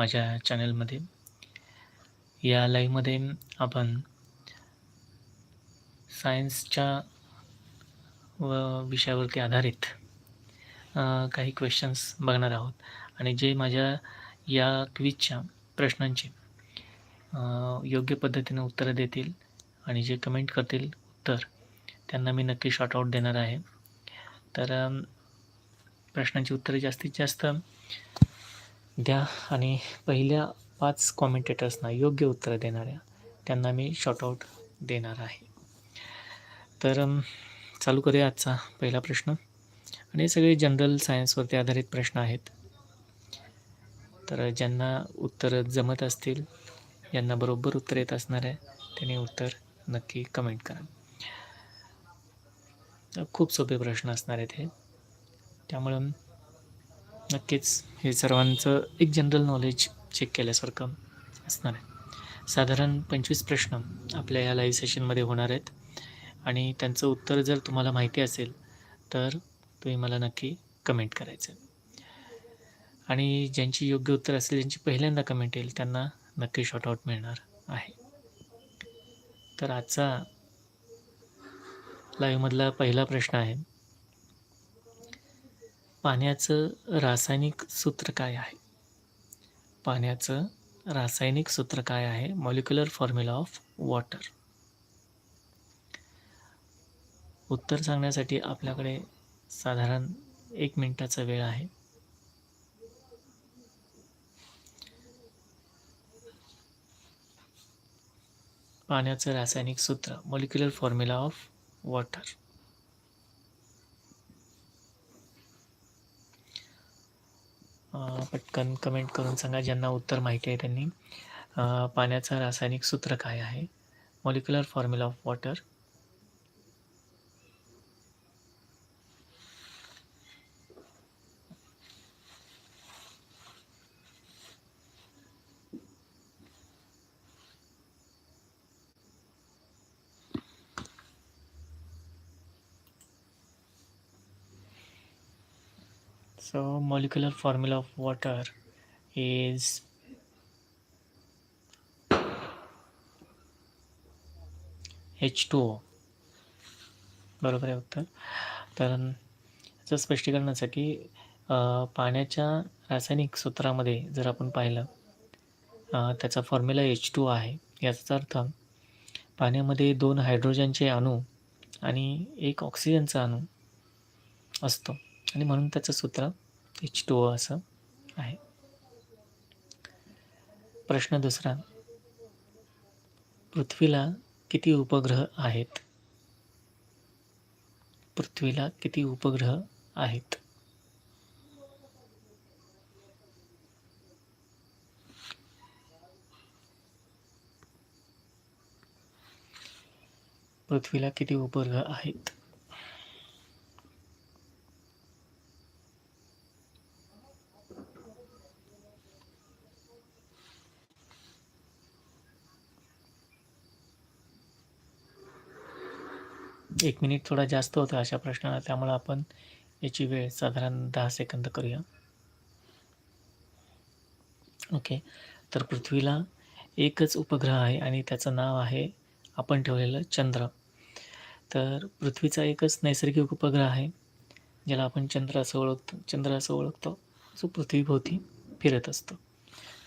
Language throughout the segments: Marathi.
माझ्या चॅनलमध्ये. या लाईव्हमध्ये आपण सायन्सच्या व विषयावरती आधारित काही क्वेश्चन्स बघणार आहोत. आणि जे माझ्या या क्विजच्या प्रश्नांची योग्य पद्धतीने उत्तरं देतील आणि जे कमेंट करतील उत्तर त्यांना मी नक्की शॉर्टआउट देणार आहे. तर प्रश्नांची उत्तरे जास्तीत जास्त द्या आणि पहिल्या पाच कॉमेंटेटर्सना योग्य उत्तरं देणाऱ्या त्यांना मी शॉर्टआउट देणार आहे. तर चालू करूया आजचा पहिला प्रश्न. आणि हे सगळे जनरल सायन्सवरती आधारित प्रश्न आहेत. तर ज्यांना उत्तरं जमत असतील ज्यांना बरोबर उत्तर येत असणार आहे त्यांनी उत्तर नक्की कमेंट करा. खूप सोपे प्रश्न असणार आहेत हे. त्यामुळं नक्कीच. हे सर्वांचं एक जनरल नॉलेज चेक केल्यासारखं असणार आहे. साधारण पंचवीस प्रश्न आपल्या या लाईव्ह सेशनमध्ये होणार आहेत. आणि त्यांचं उत्तर जर तुम्हाला माहिती असेल तर तुम्ही मला नक्की कमेंट करायचं. आणि ज्यांची योग्य उत्तर असेल ज्यांची पहिल्यांदा कमेंट येईल त्यांना नक्की शॉर्टआउट मिळणार आहे. तर आजचा लाईव्हमधला पहिला प्रश्न आहे पाण्याचं रासायनिक सूत्र काय आहे? पाण्याचं रासायनिक सूत्र काय आहे? मॉलिक्युलर फॉर्म्युला ऑफ वॉटर उत्तर सांगण्यासाठी आपल्याकडे साधारण एक मिनिटाचा वेळ आहे. पाण्याचं रासायनिक सूत्र मॉलिक्युलर फॉर्म्युला ऑफ वॉटर पटकन कमेंट करून सांगा ज्यांना उत्तर माहिती आहे त्यांनी. पाण्याचा पाण्याचं रासायनिक सूत्र काय आहे? Molecular formula of water So molecular formula of water is H2O बरोबर आहे उत्तर? तर याचं स्पष्टीकरण असं की पाण्याच्या रासायनिक सूत्रामध्ये जर आपण पाहिलं त्याचा फॉर्म्युला एच टू आहे. याचा अर्थ पाण्यामध्ये दोन हायड्रोजनचे अणू आणि एक ऑक्सिजनचा अणू असतो. आणि म्हणून त्याचं सूत्र एच टू ओ असं आहे. प्रश्न दुसरा. पृथ्वीला किती उपग्रह आहेत? पृथ्वीला किती उपग्रह आहेत? पृथ्वीला किती उपग्रह आहेत? एक मिनिट थोडा जास्त होता अशा प्रश्नाला त्यामुळे आपण याची वेळ साधारण दहा सेकंद करूया. ओके. तर पृथ्वीला एकच उपग्रह आहे आणि त्याचं नाव आहे आपण ठेवलेलं चंद्र. तर पृथ्वीचा एकच नैसर्गिक उपग्रह आहे ज्याला आपण चंद्र असं ओळखतो चंद्र असं ओळखतो. जो पृथ्वीभोवती फिरत असतो.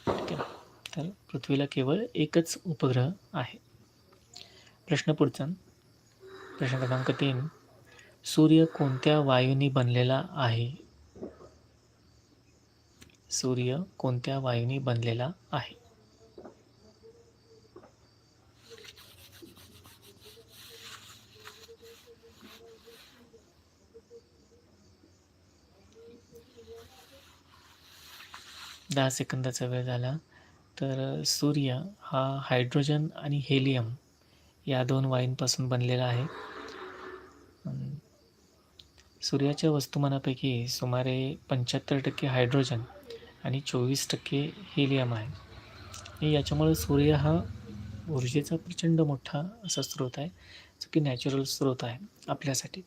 ठीक आहे तर पृथ्वीला केवळ एकच उपग्रह आहे. प्रश्न पुढचा. प्रश्न क्रमांक तीन सूर्य कोणत्या वायूनी बनलेला आहे? सूर्य कोणत्या वायूनी बनलेला आहे? दहा सेकंदाचा वेळ झाला तर सूर्य हा हायड्रोजन आणि हेलियम या दोन वाईंपासून बनलेला आहे. सूर्याच्या वस्तुमानापैकी सुमारे पंच्याहत्तर टक्के हायड्रोजन आणि चोवीस टक्के हिलियम आहे. आणि याच्यामुळे सूर्य हा ऊर्जेचा प्रचंड मोठा असा स्रोत आहे जो की नॅचरल स्रोत आहे आपल्यासाठी.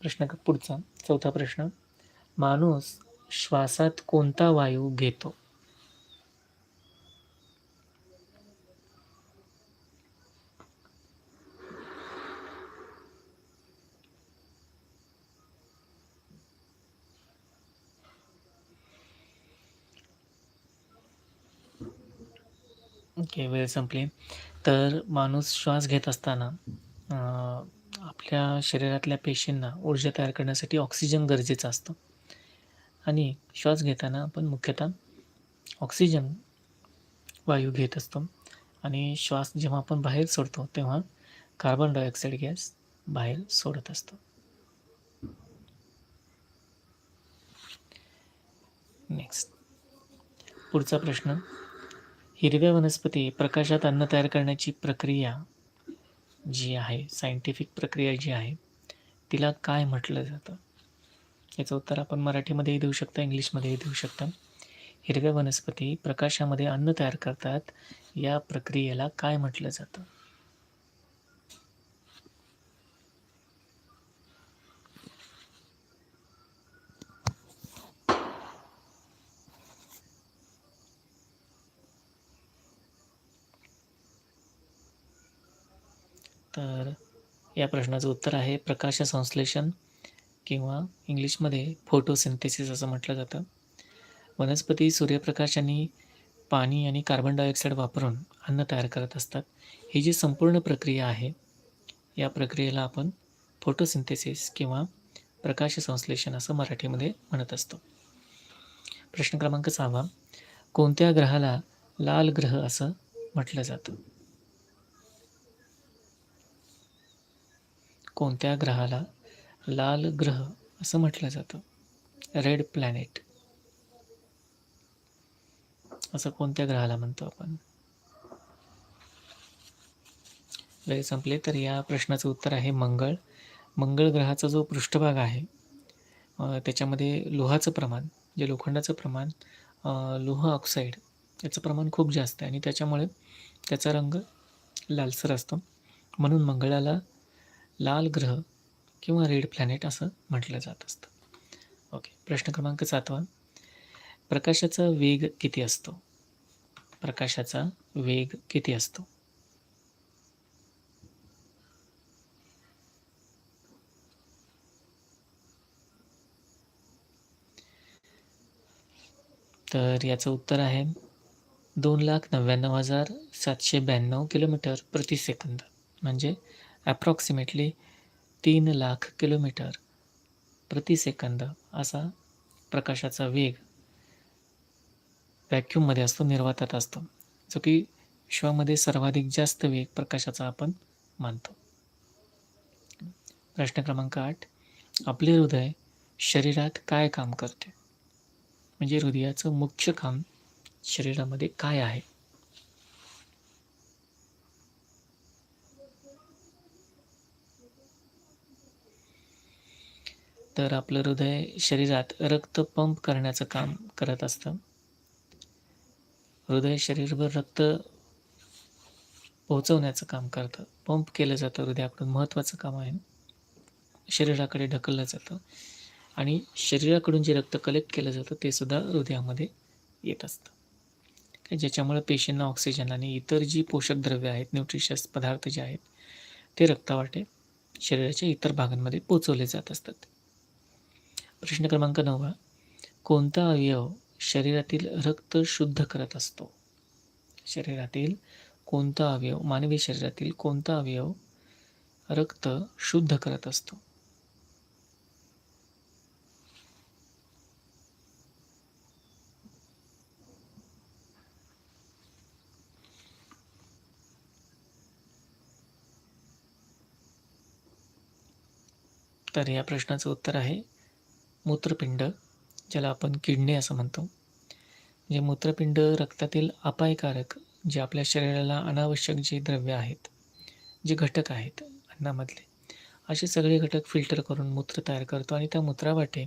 प्रश्न का पुढचा चौथा प्रश्न माणूस श्वासात कोणता वायू घेतो? ओके वेळ संपली. तर माणूस श्वास घेत असताना आपल्या शरीरातल्या पेशींना ऊर्जा तयार करण्यासाठी ऑक्सिजन गरजेचं असतं. आणि श्वास घेताना आपण मुख्यतः ऑक्सिजन वायू घेत असतो. आणि श्वास जेव्हा आपण बाहेर सोडतो तेव्हा कार्बन डायऑक्साईड गॅस बाहेर सोडत असतो. नेक्स्ट पुढचा प्रश्न. हिरव्या वनस्पती प्रकाशात अन्न तयार करण्याची प्रक्रिया जी आहे सायंटिफिक प्रक्रिया जी आहे तिला काय म्हटलं जातं? याचं उत्तर आपण मराठीमध्येही देऊ शकता इंग्लिशमध्येही देऊ शकता. हिरव्या वनस्पती प्रकाशामध्ये अन्न तयार करतात या प्रक्रियेला काय म्हटलं जातं? तर या प्रश्नाचं उत्तर आहे प्रकाश संश्लेषण किंवा इंग्लिशमध्ये फोटोसिंथेसिस असं म्हटलं जातं. वनस्पती सूर्यप्रकाश आणि पाणी आणि कार्बन डायऑक्साईड वापरून अन्न तयार करत असतात. ही जी संपूर्ण प्रक्रिया आहे या प्रक्रियेला आपण फोटोसिंथेसिस किंवा प्रकाश संश्लेषण असं मराठीमध्ये म्हणत असतो. प्रश्न क्रमांक सहावा कोणत्या ग्रहाला लाल ग्रह असं म्हटलं जातं? कोणत्या ग्रहाला लाल ग्रह असं म्हटलं जातं? रेड प्लॅनेट असं कोणत्या ग्रहाला म्हणतो आपण? वेळ संपले तर या प्रश्नाचं उत्तर आहे मंगळ. मंगळ ग्रहाचा जो पृष्ठभाग आहे त्याच्यामध्ये लोहाचं प्रमाण जे लोखंडाचं प्रमाण लोह ऑक्साईड याचं प्रमाण खूप जास्त आहे आणि त्याच्यामुळे त्याचा रंग लालसर असतो. म्हणून मंगळाला लाल ग्रह किंवा रेड प्लॅनेट असं म्हटलं जात असतं. ओके प्रश्न क्रमांक सातवा. प्रकाशाचा वेग किती असतो? प्रकाशाचा वेग किती असतो? तर याचं उत्तर आहे दोन लाख नव्याण्णव हजार सातशे ब्याण्णव किलोमीटर प्रति सेकंद. म्हणजे ॲप्रॉक्सिमेटली तीन लाख किलोमीटर प्रति सेकंद असा प्रकाशाचा वेग व्हॅक्यूममध्ये असतो निर्वातात असतो जो की विश्वामध्ये सर्वाधिक जास्त वेग प्रकाशाचा आपण मानतो. प्रश्न क्रमांक आठ आपले हृदय शरीरात काय काम करते? म्हणजे हृदयाचं मुख्य काम शरीरामध्ये काय आहे? तर आपलं हृदय शरीरात रक्त पंप करण्याचं काम करत असतं. हृदय शरीरभर रक्त पोहोचवण्याचं काम करतं. पंप केलं जातं हृदयाकडून महत्त्वाचं काम आहे. शरीराकडे ढकललं जातं आणि शरीराकडून जे रक्त कलेक्ट केलं जातं ते सुद्धा हृदयामध्ये येत असतं. काय ज्याच्यामुळे पेशींना ऑक्सिजन आणि इतर जी पोषक द्रव्य आहेत न्यूट्रिशियस पदार्थ जे आहेत ते रक्तावाटे शरीराच्या इतर भागांमध्ये पोचवले जात असतात. प्रश्न क्रमांक नववा. कोणता अवयव शरीरातील रक्त शुद्ध करत असतो? शरीरातील कोणता अवयव मानवी शरीरातील कोणता अवयव रक्त शुद्ध करत असतो? तर या प्रश्नाचं उत्तर आहे मूत्रपिंड ज्याला आपण किडनी असं म्हणतो जे मूत्रपिंड रक्तातील अपायकारक जे आपल्या शरीराला अनावश्यक जे द्रव्य आहेत जे घटक आहेत अन्नामधले असे सगळे घटक फिल्टर करून मूत्र तयार करतो आणि त्या मूत्रावाटे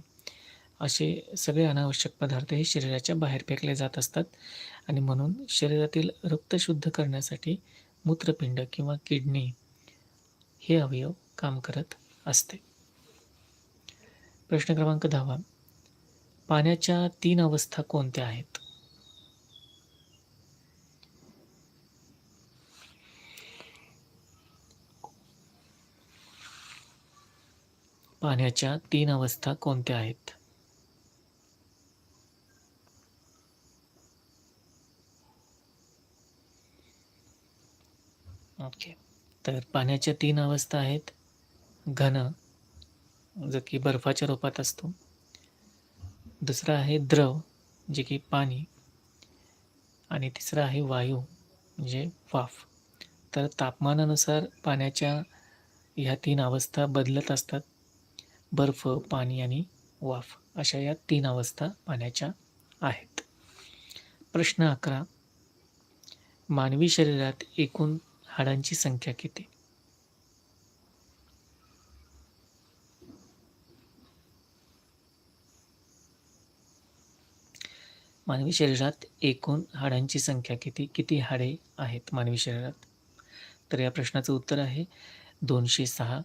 असे सगळे अनावश्यक पदार्थ हे शरीराच्या बाहेर फेकले जात असतात. आणि म्हणून शरीरातील रक्त शुद्ध करण्यासाठी मूत्रपिंड किंवा किडनी हे अवयव काम करत असते. प्रश्न क्रमांक दहावा पाण्याच्या तीन अवस्था कोणत्या आहेत? पाण्याच्या तीन अवस्था कोणत्या आहेत? ओके. तर पाण्याच्या तीन अवस्था आहेत. घन जो की बर्फाच्या रूपात असतो. दुसरा आहे द्रव जे की पाणी. आणि तिसरा आहे वायू म्हणजे वाफ. तर तापमानानुसार पाण्याच्या ह्या तीन अवस्था बदलत असतात. बर्फ पाणी आणि वाफ अशा या तीन अवस्था पाण्याच्या आहेत. प्रश्न अकरा. मानवी शरीरात एकूण हाडांची संख्या किती? मानवी शरीरात एकूण हाडांची संख्या किती किती हाडे आहेत मानवी शरीरात? तर या प्रश्नाचं उत्तर आहे दोनशे सहा.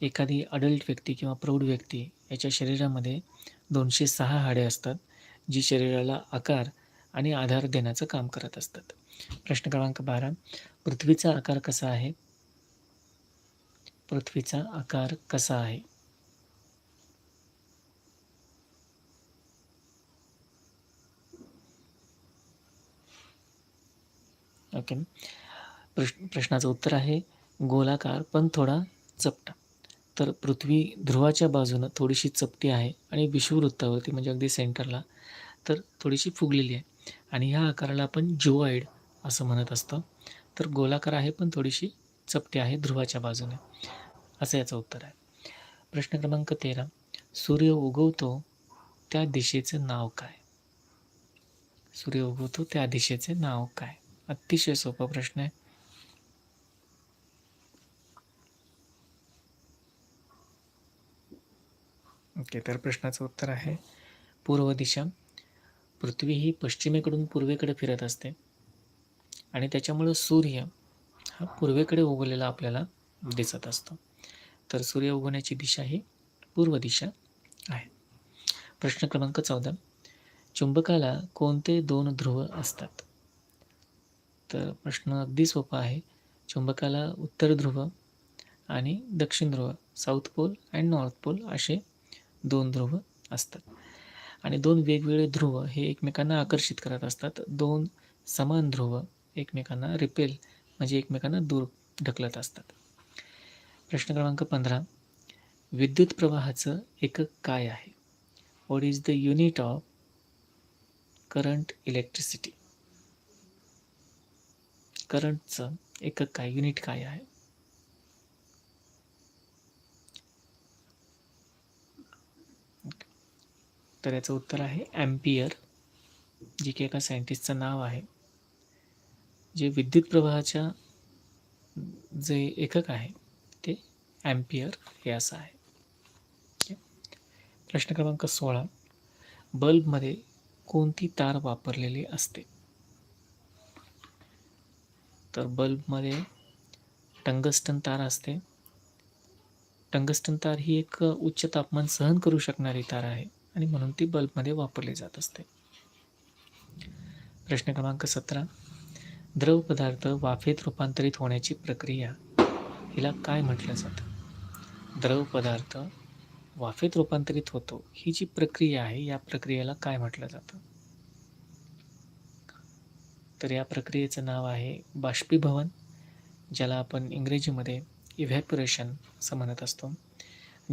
एखादी अडल्ट व्यक्ती किंवा प्रौढ व्यक्ती याच्या शरीरामध्ये दोनशे सहा हाडे असतात जी शरीराला आकार आणि आधार देण्याचं काम करत असतात. प्रश्न क्रमांक बारा. पृथ्वीचा आकार कसा आहे? पृथ्वीचा आकार कसा आहे? ओके प्रश्न प्रश्नाचं उत्तर आहे गोलाकार पण थोडा चपटा. तर पृथ्वी ध्रुवाच्या बाजूनं थोडीशी चपटी आहे आणि विषुववृत्तावरती म्हणजे अगदी सेंटरला तर थोडीशी फुगलेली आहे. आणि ह्या आकाराला आपण जोआईड असं म्हणत असतो. तर गोलाकार आहे पण थोडीशी चपटी आहे ध्रुवाच्या बाजूने. असं याचं उत्तर आहे. प्रश्न क्रमांक तेरा. सूर्य उगवतो त्या दिशेचं नाव काय? सूर्य उगवतो त्या दिशेचे नाव काय? अतिशय सोपा प्रश्न आहे. ओके तर प्रश्नाचं उत्तर आहे पूर्व दिशा. पृथ्वी ही पश्चिमेकडून पूर्वेकडे फिरत असते. आणि त्याच्यामुळं सूर्य हा पूर्वेकडे उगवलेला आपल्याला दिसत असतो. तर सूर्य उगवण्याची दिशा ही पूर्व दिशा आहे. प्रश्न क्रमांक चौदा. चुंबकाला कोणते दोन ध्रुव असतात? तर प्रश्न अगदी सोपा आहे. चुंबकाला उत्तर ध्रुव आणि दक्षिण ध्रुव south pole and north pole असे दोन ध्रुव असतात. आणि दोन वेगवेगळे ध्रुव हे एकमेकांना आकर्षित करत असतात. दोन समान ध्रुव एकमेकांना रिपेल म्हणजे एकमेकांना दूर ढकलत असतात. प्रश्न क्रमांक पंधरा. विद्युत प्रवाहाचं एकक काय आहे? What is the unit of current electricity करंटचं एकक काय युनिट काय आहे? तर याचं उत्तर आहे ॲम्पियर जे की एका सायंटिस्टचं नाव आहे जे विद्युत प्रवाहाच्या जे एकक आहे ते ॲम्पियर हे असं आहे. प्रश्न क्रमांक सोळा. बल्बमध्ये कोणती तार वापरलेली असते? तर बल्बमध्ये टंगस्टन तार असते. टंगस्टन तार ही एक उच्च तापमान सहन करू शकणारी तार आहे आणि म्हणून ती बल्बमध्ये वापरली जात असते. प्रश्न क्रमांक सतरा. द्रव पदार्थ वाफेत रूपांतरित होण्याची प्रक्रिया हिला काय म्हटलं जातं? द्रव पदार्थ वाफेत रूपांतरित होतो ही जी प्रक्रिया आहे या प्रक्रियेला काय म्हटलं जातं? तर या प्रक्रियेचं नाव आहे बाष्पीभवन ज्याला आपण इंग्रजीमध्ये इव्हॅपोरेशन असं म्हणत असतो.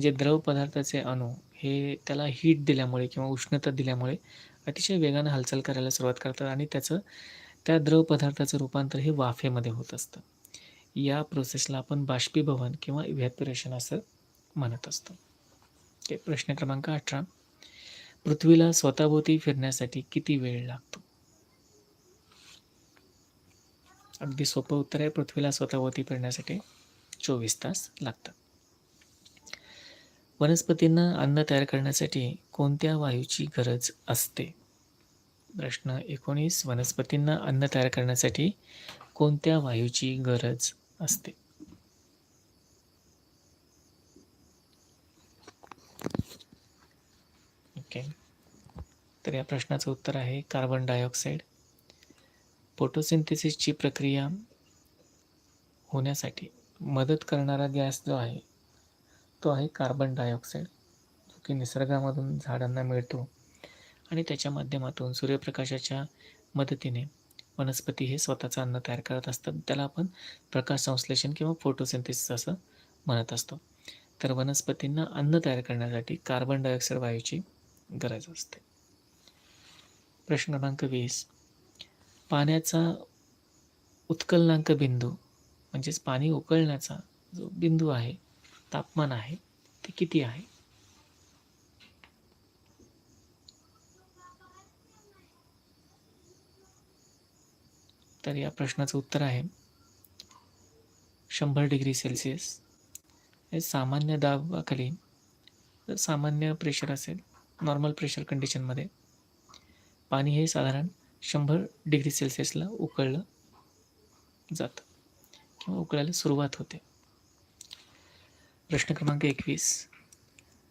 जे द्रव पदार्थाचे अणू हे त्याला हीट दिल्यामुळे किंवा उष्णता दिल्यामुळे अतिशय वेगानं हालचाल करायला सुरुवात करतात आणि त्याचं त्या द्रव पदार्थाचं रूपांतर हे वाफेमध्ये होत असतं. या प्रोसेसला आपण बाष्पीभवन किंवा इव्हॅपोरेशन असं म्हणत असतो. ते प्रश्न क्रमांक अठरा. पृथ्वीला स्वतःभोवती फिरण्यासाठी किती वेळ लागतो? अगदी सोपं उत्तर आहे. पृथ्वीला स्वतःभोवती फिरण्यासाठी चोवीस तास लागतात. वनस्पतींना अन्न तयार करण्यासाठी कोणत्या वायूची गरज असते? प्रश्न एकोणीस. वनस्पतींना अन्न तयार करण्यासाठी कोणत्या वायूची गरज असते? ओके. तर या प्रश्नाचं उत्तर आहे कार्बन डायऑक्साईड फोटोसिंथेसिसची प्रक्रिया होण्यासाठी मदत करणारा गॅस जो आहे तो आहे कार्बन डायऑक्साईड जो की निसर्गामधून झाडांना मिळतो आणि त्याच्या माध्यमातून सूर्यप्रकाशाच्या मदतीने वनस्पती हे स्वतःचं अन्न तयार करत असतात. त्याला आपण प्रकाश संश्लेषण किंवा फोटोसिंथेसिस असं म्हणत असतो. तर वनस्पतींना अन्न तयार करण्यासाठी कार्बन डायऑक्साईड वायूची गरज असते. प्रश्न क्रमांक वीस. पाण्याचा उत्कलनांक बिंदू म्हणजेच पाणी उकळण्याचा जो बिंदू आहे तापमान आहे ते किती आहे? तर या प्रश्नाचं उत्तर आहे शंभर डिग्री सेल्सिअस. हे सामान्य दाबाखाली जर सामान्य प्रेशर असेल नॉर्मल प्रेशर कंडिशनमध्ये पाणी हे साधारण शंभर डिग्री सेल्सिअसला उकळलं जातं किंवा उकळायला सुरुवात होते. प्रश्न क्रमांक एकवीस.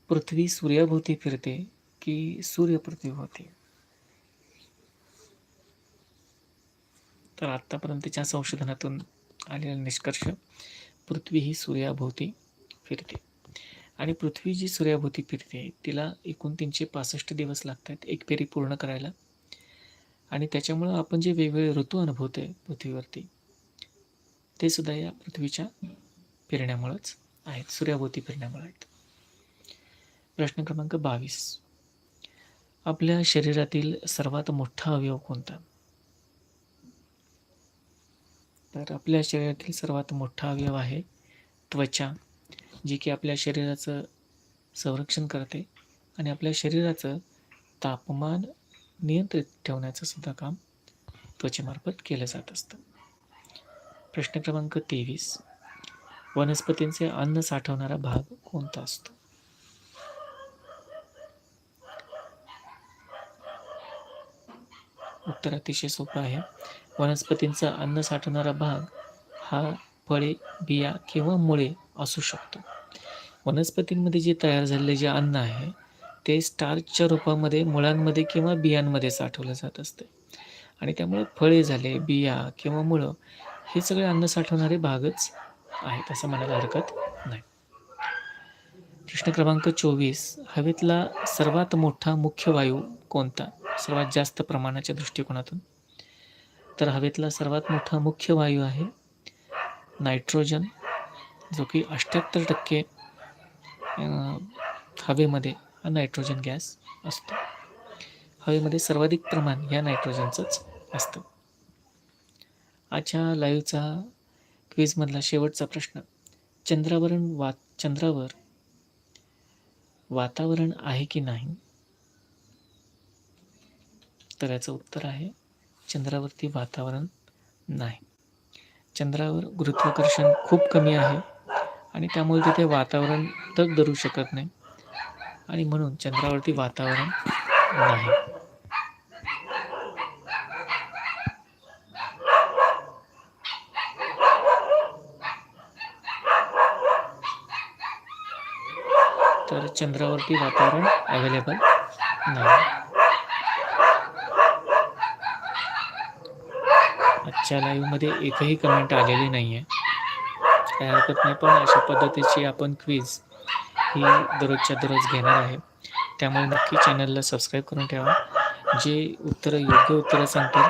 पृथ्वी सूर्याभोवती फिरते की सूर्य पृथ्वीभोवती तर आत्तापर्यंतच्या संशोधनातून आलेला निष्कर्ष पृथ्वी ही सूर्याभोवती फिरते. आणि पृथ्वी जी सूर्याभोवती फिरते तिला एकूण तीनशे पासष्ट दिवस लागतात एक फेरी पूर्ण करायला. आणि त्याच्यामुळं आपण जे वेगवेगळे ऋतू अनुभवतो आहे पृथ्वीवरती ते सुद्धा या पृथ्वीच्या फिरण्यामुळंच आहेत सूर्याभोवती फिरण्यामुळे आहेत. प्रश्न क्रमांक बावीस. आपल्या शरीरातील सर्वात मोठा अवयव कोणता? तर आपल्या शरीरातील सर्वात मोठा अवयव आहे त्वचा जी की आपल्या शरीराचं संरक्षण करते आणि आपल्या शरीराचं तापमान नियंत्रित ठेवण्याचं सुद्धा काम त्वचेमार्फत केलं जात असतं. प्रश्न क्रमांक तेवीस. वनस्पतींचे अन्न साठवणारा भाग कोणता असतो? उत्तर अतिशय सोपं आहे. वनस्पतींचा अन्न साठवणारा भाग हा फळे बिया किंवा मुळे असू शकतो. वनस्पतींमध्ये जे तयार झालेले जे अन्न आहे ते स्टार्चच्या रूपामध्ये मुळांमध्ये किंवा बियांमध्ये साठवलं जात असते. आणि त्यामुळे फळे झाले बिया किंवा मुळं हे सगळे अन्न साठवणारे भागच आहेत असं म्हणायला हरकत नाही. प्रश्न क्रमांक चोवीस. हवेतला सर्वात मोठा मुख्य वायू कोणता? सर्वात जास्त प्रमाणाच्या दृष्टिकोनातून. तर हवेतला सर्वात मोठा मुख्य वायू आहे नायट्रोजन जो की अठ्ठ्याहत्तर टक्के हवेमध्ये नायट्रोजन गॅस असतो. हवेमध्ये सर्वाधिक प्रमाण ह्या नायट्रोजनचंच असतं. आजच्या लाईव्हचा क्वीजमधला शेवटचा प्रश्न चंद्रावरण वा चंद्रावर वातावरण आहे की नाही? तर याचं उत्तर आहे चंद्रावरती वातावरण नाही. चंद्रावर गुरुत्वाकर्षण खूप कमी आहे आणि त्यामुळे तिथे वातावरण तर धरू शकत नाही. आणि म्हणून चंद्रावरती वातावरण नाही. तर चंद्रावरती वातावरण अवेलेबल नाही. आजच्या लाईव्हमध्ये एकही कमेंट आलेली नाही आहे काय हरकत नाही पण अशा पद्धतीची आपण क्वीज ही दररोजच्या दररोज घेणार आहे. त्यामुळे नक्की चॅनलला सबस्क्राईब करून ठेवा. जे उत्तरं योग्य उत्तरं सांगतील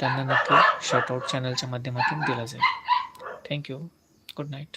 त्यांना नक्की शॉर्टआउट चॅनलच्या माध्यमातून दिला जाईल. Thank you good night